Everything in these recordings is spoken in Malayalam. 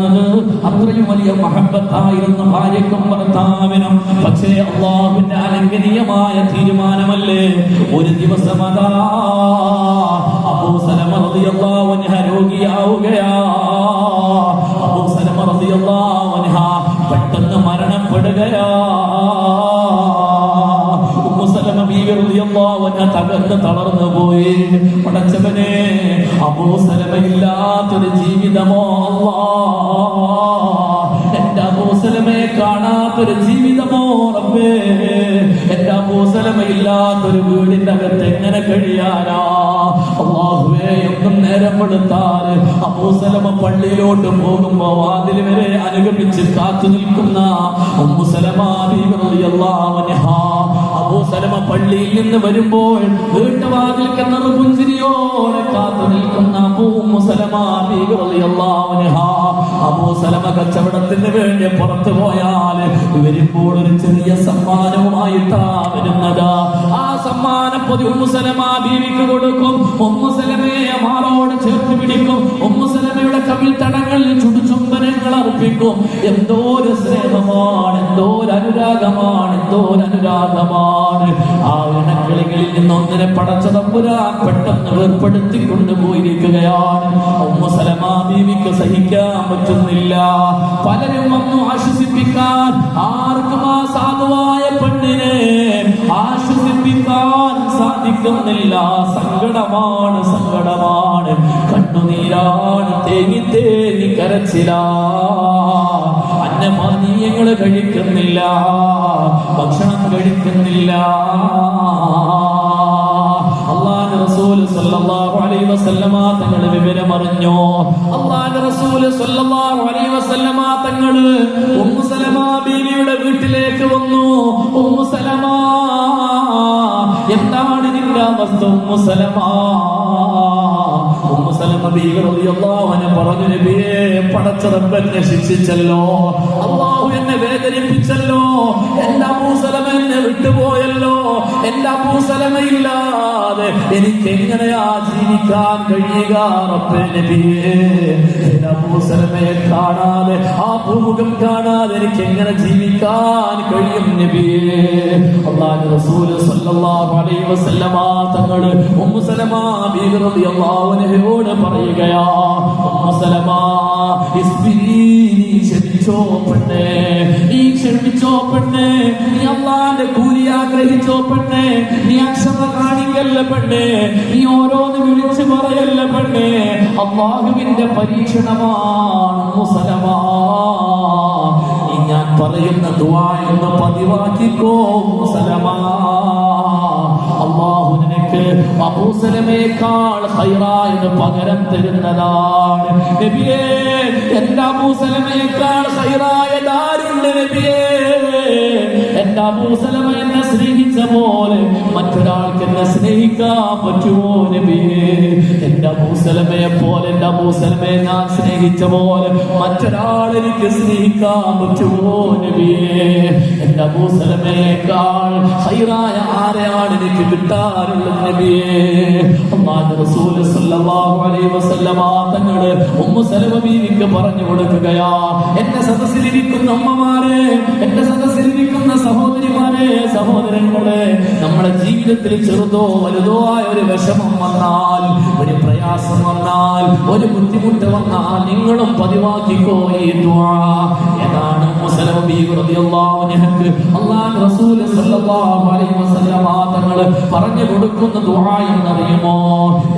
ഉണ്ടായിരുന്നത് അത്രയും വലിയ മഹബത്തായിരുന്നു ഭാര്യക്കും ഭർത്താവിനും പക്ഷേ അള്ളാഹുവിന്റെ അലംഘനീയമായ തീരുമാനമല്ലേ? ഒരു ദിവസം അതാ തകർന്ന് തളർന്നു പോയി. പടച്ചവനെ അബൂ സലമ ഇല്ലാത്തൊരു ജീവിതമോ എന്റെ അബൂസലമയെ കാണാത്തൊരു ജീവിതമോ റബ്ബേ. എന്റെ അബൂസലമയില്ലാത്തൊരു വീടിന്റെ അകത്ത് എങ്ങനെ കഴിയാനാ? അള്ളാഹുവേ എന്നും നേരം കൊടുത്താൽ അബൂസലമ പള്ളിയിലോട്ട് പോകുമ്പോ വാതിൽ വരെ അനുഗമിച്ച് കാത്തു നിൽക്കുന്ന അബൂസലമ പള്ളിയിൽ നിന്ന് വരുമ്പോൾ വീട്ടുവാതിൽ കിണറ് പുഞ്ചിരിയോടെ കാത്തു നിൽക്കുന്ന അബൂസലമ കച്ചവടത്തിന് വേണ്ടി പുറത്തു പോയാൽ വരുമ്പോൾ ഒരു ചെറിയ സമ്മാനവുമായിട്ടാ വരുന്നത്. ആ സമ്മാനം പൊതി ഉമ്മുസലമ ബീവിക്ക് കൊടുക്കും. ഉമ്മുസലമയെ മാറോട് ചേർത്ത് പിടിക്കും. ഉമ്മുസലമയുടെ കവിൽ തടങ്ങളിൽ ചുടുചുംബനങ്ങൾ അർപ്പിക്കും. എന്തോ ഒരു സ്നേഹമാണ് എന്തോ ഒരു അനുരാഗമാണ് എന്തോ ഒരു അനുരാഗമാണ് ആ ഇണക്കിളികളിൽ നിന്ന് ഒന്നിനെ പടച്ച പെട്ടെന്ന് വേർപ്പെടുത്തി കൊണ്ടുപോയിരിക്കുകയാണ്. ഉമ്മുസലമ ബീവിക്ക് സഹിക്കാൻ പറ്റുന്നില്ല. പലരും വന്നു ആശ്വസിപ്പിക്കാൻ. ആർക്കും ആ സാധുവായ പെണ്ണിനെ ആശ്വസിപ്പിക്കാൻ സാധിക്കുന്നില്ല. സങ്കടമാണ് സങ്കടമാണ്. കണ്ണുനീരാണ് തേങ്ങി തേങ്ങി കരച്ചിലാ. അന്നപാനീയങ്ങൾ കഴിക്കുന്നില്ല. ഭക്ഷണം കഴിക്കുന്നില്ല. അള്ളാഹു റസൂൽ സല്ലല്ലാഹു അലൈഹി വസല്ലമ തങ്ങൾ വിവരം അറിഞ്ഞു അള്ളാഹു റസൂൽ സല്ലല്ലാഹു അലൈഹി വസല്ലമ ഉമ്മു സലമ ബീവിയുടെ വീട്ടിലേക്ക് വന്നു. ഉമ്മു സലമ അൻഹ പറഞ്ഞു നബിയെ പടച്ച റബ്ബ് എന്നെ ശിക്ഷിച്ചല്ലോ അള്ളാഹു എന്നെ വേദനിപ്പിച്ചല്ലോ. എന്റെ അബൂസലമ എന്നെ വിട്ടുപോയല്ലോ എന്റെ അബൂസലമയില്ലാതെ എനിക്ക് എങ്ങനെയാ ജീവിക്കാൻ കഴിയുക അബൂസലമയെ കാണാതെ ആ ഭൂമുഖം കാണാതെ എനിക്ക് എങ്ങനെ ജീവിക്കാൻ കഴിയും നബിയേ? അള്ളാഹു റസൂൽ സല്ലല്ലാഹു അലൈഹി വസല്ലമ തങ്ങൾ ഉമ്മു സലമ ബീവി റളിയല്ലാഹു അൻഹയോട് പറയുകയാ ഉമ്മു സലമ ഇസ്ബിരി ക്ഷമിച്ചോ പെണ്ണേ നീ ക്ഷമിച്ചോ പെണ്ണേ നീ അള്ളാന്റെ കൂലി ആഗ്രഹിച്ചോ പെണ്ണേ നീ അക്ഷമ കാണിക്കല്ല പെണ്ണേ. നീ ഓരോന്ന് വിളിച്ചു പറയല്ല പെണ്ണേ. അള്ളാഹുവിന്റെ പരീക്ഷണമാണ് മുസലമാ. നീ ഞാൻ പറയുന്ന ദ്വാ എന്ന് പതിവാക്കിക്കോ മുസലമാ. അള്ളാഹു നിനക്ക് അബൂസലമേക്കാൾ ഹൈറായത് പകരം തരുന്നതാണ്. നബിയേ എന്റെ അബൂസലമേക്കാൾ ഹൈറായ ദാരുണ്ട് നബിയേ? എന്റെ അബൂസലമ എന്നെ സ്നേഹിച്ച പോലെ മറ്റൊരാൾക്ക് എന്നെ സ്നേഹിക്കാൻ പറ്റുമോ നബിയേ എന്റെ അബൂസലമയെ പോലെ എന്റെ അബൂസലമയെ ഞാൻ സ്നേഹിച്ച പോലെ മറ്റൊരാൾ എനിക്ക് സ്നേഹിക്കാൻ പറ്റുമോ നബിയേ എന്റെ അബൂസലമയേക്കാൾ ഹൈറായ ആരെയാണ് എനിക്ക് കിട്ടാറുള്ളത് നബിയേ അള്ളാഹു റസൂൽ സല്ലല്ലാഹു അലൈഹി വസല്ലമ തങ്ങൾ ഉമ്മു സലമ പറഞ്ഞു കൊടുക്കുകയാ എന്റെ സദസ്സിലിരിക്കുന്ന അമ്മമാരെ എന്റെ സദസ്സിലിരിക്കുന്ന സഹോദരിമാരെ സഹോദരങ്ങളെ നമ്മുടെ ജീവിതത്തിൽ ചെറുതോ വലുതോ ആയ ഒരു വിഷമം വന്നാൽ ഒരു പ്രയാസം വന്നാൽ ഒരു ബുദ്ധിമുട്ട് വന്നാൽ നിങ്ങളും പതിവാക്കിക്കോ ഏതാണ് തങ്ങൾ പറഞ്ഞു കൊടുക്കുന്ന ദുആ എന്നറിയുമോ?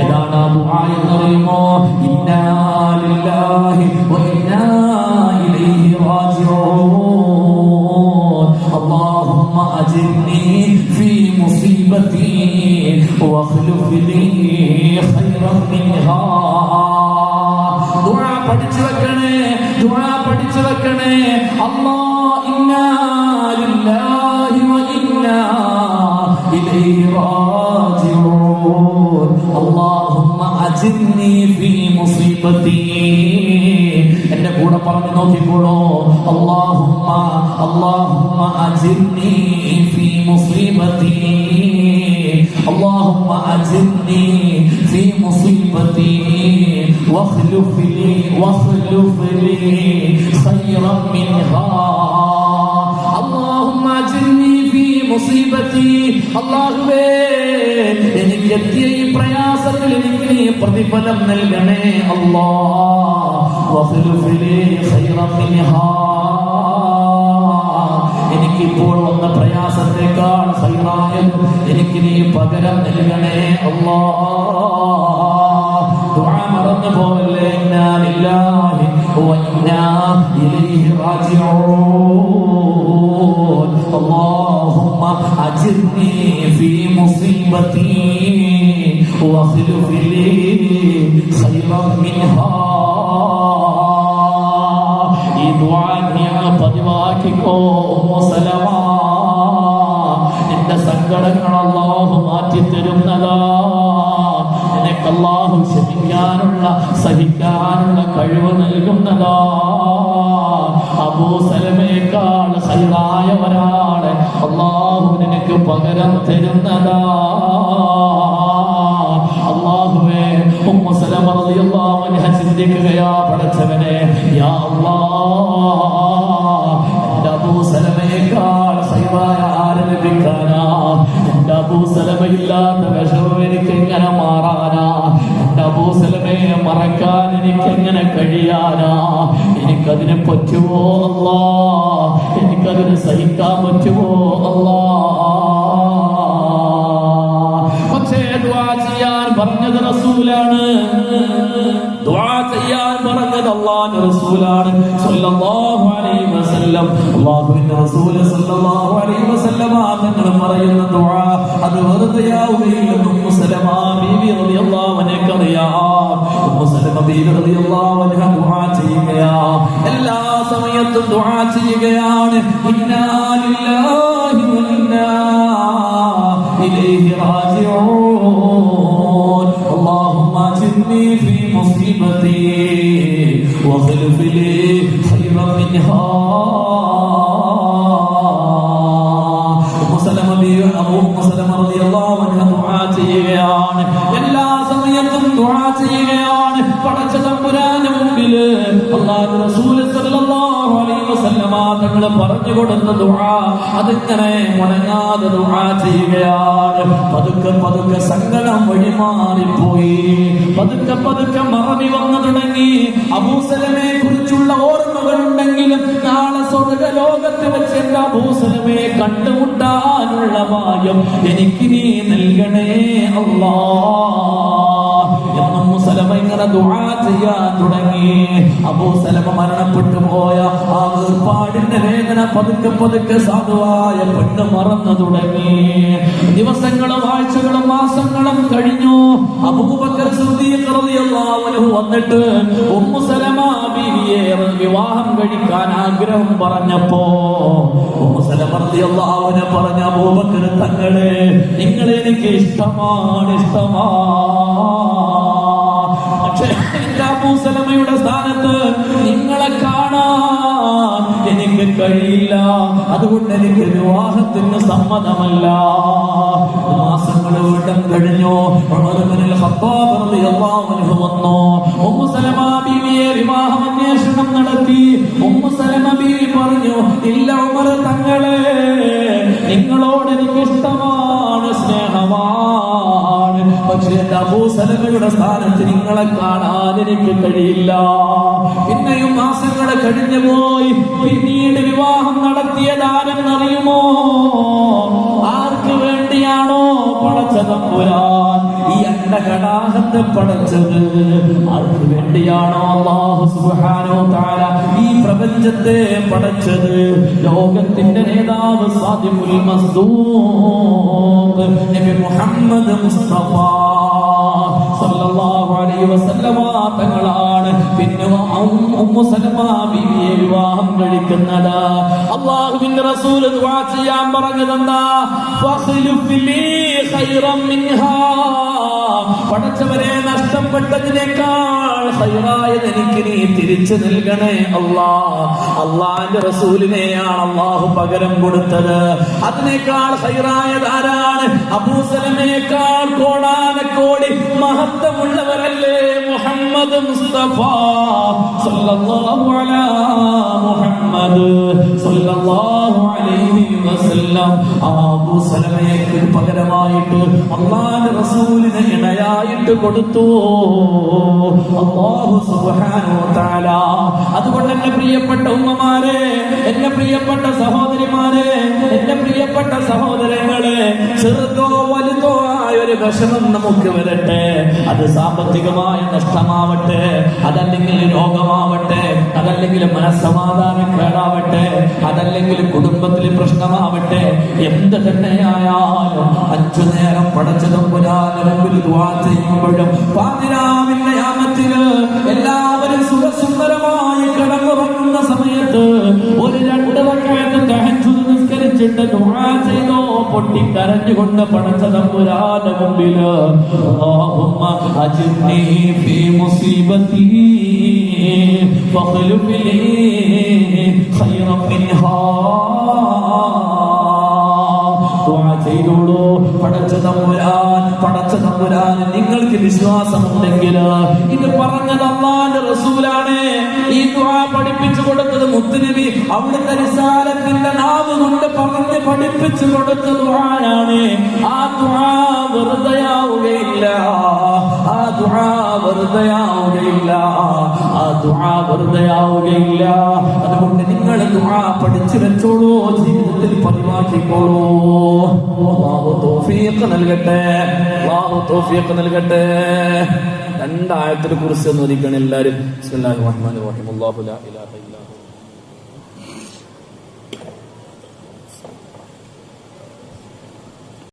ഏതാണ് ദുആ എന്നറിയുമോ? ഇന്നാലില്ലാഹി വ ഇന്നാ مصيبتي واخلف لي خيرا منها ദുആ പഠിച്ചു വെക്കണേ ദുആ പഠിച്ചു വെക്കണേ അല്ലാ ഇന്നാ ലില്ലാഹി വ ഇന്നാ ഇലൈഹി റാജിഊൻ അല്ലാഹുമ്മ അജിർനി ഫീ മുസീബതി എന്റെ കൂടെ പറഞ്ഞു നോക്കിക്കോളൂ അള്ളാഹുമ്മ അള്ളാഹുമ്മ അജിർനി ഫീ മുസീബത്തി اللهم أجرني في مصيبتي واخلف لي واخلف لي خيرا منها اللهم أجرني في مصيبتي അള്ളാഹുവേ എനിക്ക് എത്തിയ ഈ പ്രയാസത്തിൽ എനിക്ക് നീ പ്രതിഫലം നൽകണേ അല്ലാ വഖ്ലുഫ് ലി ഖൈറൻ മിൻഹാ എനിക്കിപ്പോൾ വന്ന പ്രയാസത്തെക്കാൾ ഹൈറായത് എനിക്ക് നീ പകരം നൽകണേ അല്ലാ ദുആ മറന്നു പോവല്ലേ ഇന്നാ ലില്ലാഹി വ ഇന്നാ ഇലൈഹി റാജിഊൻ اللهم أجرني في مصيبتي واخلف لي خيرا منها പതിവാക്കിക്കോ സലമ നിന്റെ സങ്കടങ്ങൾ അല്ലാഹു മാറ്റി തരുന്നതാ. നിനക്ക് അല്ലാഹു ക്ഷമിക്കാനുള്ള സഹിക്കാനുള്ള കഴിവ് നൽകുന്നതാ. അബൂ സലമയേക്കാൾ ഹൈറായ ഒരാളെ അല്ലാഹു നിനക്ക് പകരം തരുന്നതാ. അള്ളാഹുവേ ഉമ്മു സലമ റളിയല്ലാഹു അൻഹ ചിന്തിക്കുകയാ പടച്ചവനെ യാ അബൂ എനിക്ക് എങ്ങനെ മറക്കാൻ എനിക്ക് എങ്ങനെ കഴിയാനാ? എനിക്കതിനെ പറ്റുമോ അല്ലാ? എനിക്കതിനെ സഹിക്കാൻ പറ്റുമോ അല്ലാ? പറഞ്ഞത് റസൂലാണ്. ദുആ ചെയ്യാൻ പറഞ്ഞത് അള്ളാഹുവിന്റെ റസൂലാണ്. സല്ലല്ലാഹു അലൈഹി വസല്ലം. അള്ളാഹുവിന്റെ റസൂൽ സല്ലല്ലാഹു അലൈഹി വസല്ലം തങ്ങൾ പറയുന്ന ദുആ അത് വെറുതെയാവുകയില്ലെന്നും മുസലമ ബീബി റളിയല്ലാഹു അൻഹ അറിയാം. മുസലമ ബീബി റളിയല്ലാഹു അൻഹ എല്ലാ സമയത്തും ദുആ ചെയ്യുകയാണ്. ഇന്നാ ഇലൈഹി റാജിഊൻ. مصيبتي واخلف لي خيرا منها. أم سلمة رضي الله عنها دعاتي يعني ദുആ ചെയ്യുകയാണ്. പടച്ച തമ്പുരാന്റെ മുമ്പിൽ അല്ലാഹു റസൂൽ സല്ലല്ലാഹു അലൈഹി വസല്ലമ തങ്ങൾ പറഞ്ഞു കൊടുത്ത ദുആ. അതിങ്ങനെ മുടങ്ങാതെ ദുആ ചെയ്യുകയാണ്. പതുക്കെ പതുക്കെ സങ്കടം വഴിമാറിപ്പോയി പതുക്കെ പതുക്കെ മറവി വന്നു തുടങ്ങി. അബൂസലമെ കുറിച്ചുള്ള ഓർമ്മകൾ ഉണ്ടെങ്കിലും നാളെ സ്വർഗ ലോകത്ത് വെച്ച് എന്റെ അബൂസലമെ കണ്ടുമുട്ടാനുള്ള ഭാഗ്യം എനിക്ക് നീ നൽകണേ അല്ലാ മുസലമ ഇങ്ങനെ ദുആ ചെയ്യാൻ തുടങ്ങി. അബൂ സലമ മരണപ്പെട്ടു പോയ ആ വേർപാടിന്റെ വേദന പതുക്കെ പതുക്കെ സാധുവായ പെണ്ണ് മറന്നു തുടങ്ങി. ദിവസങ്ങളും ആഴ്ചകളും മാസങ്ങളും കഴിഞ്ഞു. അബൂബക്കർ വന്നിട്ട് ഉമ്മു സലമ ബീവിയെ വിവാഹം കഴിക്കാൻ ആഗ്രഹം പറഞ്ഞപ്പോ ഉമ്മു സലമ പറഞ്ഞ അബൂബക്കർ തങ്ങളെ നിങ്ങൾ എനിക്ക് ഇഷ്ടമാണ് ഇഷ്ടമാ പക്ഷേ എന്റെ അബൂസലമയുടെ സ്ഥാനത്ത് നിങ്ങളെ കാണാൻ എനിക്ക് കഴിയില്ല. അതുകൊണ്ട് എനിക്ക് വിവാഹത്തിന് സമ്മതമല്ല. മാസങ്ങൾ വീണ്ടും കഴിഞ്ഞു. വന്നു. ബീവിയെ വിവാഹം അന്വേഷണം നടത്തി. ബീവി പറഞ്ഞു ഇല്ല ഉമർ തങ്ങളെ നിങ്ങളോട് എനിക്ക് ഇഷ്ടമാണ് സ്നേഹമാണ്. പക്ഷേ എന്റെ അബൂസലമയുടെ സ്ഥാനത്ത് നിങ്ങളെ കാണാൻ എനിക്ക് കഴിയില്ല. പിന്നെയും മാസങ്ങൾ കഴിഞ്ഞു പോയി. പിന്നീട് വിവാഹം നടത്തിയതാരെന്നറിയുമോ ആർക്ക് വേണ്ടിയാണോ പടച്ചതമ്പുരാൻ ഈ അണ്ടകടാഹത്തെ പടച്ചത് ആർക്ക് വേണ്ടിയാണോ അള്ളാഹു സുബ്ഹാനഹു തആല ഈ പ്രപഞ്ചത്തെ പടച്ചത്? ലോകത്തിന്റെ നേതാവ് സാദിമുൽ നബി മുഹമ്മദ് മുസ്തഫ സല്ലല്ലാഹു അലൈഹി വസല്ലമ തങ്ങളാണ്. പിന്നെ ഉമ്മു വിവാഹം കഴിക്കുന്നത്. അള്ളാഹുവിന്റെ റസൂൽ ദുആ ചെയ്യാൻ പറഞ്ഞതെന്താ? ഫഖ്ലുഫ് ലീ ഖൈറൻ മിൻഹാ പടച്ചവരെ നഷ്ടപ്പെട്ടതിനേക്കാൾ ഹൈറായത് എനിക്ക് നീ തിരിച്ചു നൽകണേ അള്ളാ. അള്ളാന്റെ റസൂലിനെയാണ് അള്ളാഹു പകരം കൊടുത്തത്. അതിനേക്കാൾ ഹൈറായത് ആരാണ്? അബൂസലമേക്കാൾ കോടാനക്കോടി മഹത്വമുള്ളവരല്ലേ മുഹമ്മദ് മുസ്തഫ. സല്ലല്ലാഹു അലാ മുഹമ്മദ് സല്ലല്ലാഹു അലൈഹി വസല്ലം. ആ അബൂസലമയ്ക്ക് പകരമായിട്ട് അള്ളാന്റെ റസൂലിനെ ഇണയായിട്ട് കൊടുത്തു. അല്ലാഹു സുബ്ഹാനഹു തആല അതുകൊണ്ട് എന്റെ പ്രിയപ്പെട്ട ഉമ്മമാരെ എന്റെ പ്രിയപ്പെട്ട സഹോദരിമാരെ എന്റെ പ്രിയപ്പെട്ട സഹോദരങ്ങളെ ചെറുതോ വലുതോ ആയ ഒരു വിഷമം നമുക്ക് വരട്ടെ. അത് സാമ്പത്തികമായ നഷ്ടമാവട്ടെ. അതല്ലെങ്കിൽ രോഗമാവട്ടെ. അതല്ലെങ്കിൽ മനസ്സമാധാനക്കേടാവട്ടെ അതല്ലെങ്കിൽ കുടുംബത്തിൽ പ്രശ്നമാവട്ടെ. എന്ത് തന്നെയായാലും അഞ്ചു നേരം പടച്ചതും പുരാതനമ്പിൽ ദുആ ചെയ്യുമ്പോഴും എല്ലാവരും സുഖസുന്ദരമായി കിടന്നുറങ്ങുന്ന സമയത്ത് ഒരു രണ്ട് തഹജ്ജുദ് നിസ്കരിച്ചിട്ട് ദുആ ചെയ്തോ പൊട്ടിക്കരഞ്ഞുകൊണ്ട് പടച്ച തമ്പുരാന്റെ മുമ്പിൽ. അല്ലാഹുമ്മ അജിർനി ഫീ മുസീബതി ഫഖ്ലുഫ് ലീ ഖൈറൻ മിൻഹാ. ദുആ ചെയ്തോളൂ. പടച്ച തമ്പുരാൻ പടച്ച തമ്പുരാൻ നിങ്ങൾക്ക് വിശ്വാസമുണ്ടെങ്കിൽ ഇത് പറഞ്ഞത് അള്ളാന്റെ റസൂലാണ്. ഈ ദുആ പഠിപ്പിച്ചു കൊടുത്തത് മുത്തുനബി. അവിടുത്തെ റിസാലത്തിന്റെ നാവ് കൊണ്ട് പറഞ്ഞ് പഠിപ്പിച്ചു കൊടുത്ത ദുആയാണ് ആ ദുആ വെറുതെയാവുകയില്ല. ആ ദുആ വെറുതെയാവുകയില്ല. ആ ദുആ വെറുതെയാവുകയില്ല. അതുകൊണ്ട് നിങ്ങൾ ദുആ പഠിച്ചു വെച്ചോളൂ ജീവിതത്തിൽ പതിവാക്കിക്കോളൂ. തൗഫീഖ് നൽകട്ടെ. അള്ളാഹു തൗഫീഖ് നൽകട്ടെ. രണ്ടായത്തിനെ കുറിച്ച് എല്ലാവരും ബിസ്മില്ലാഹിർ റഹ്മാനിർ റഹീം. അല്ലാഹു ലാ ഇലാഹ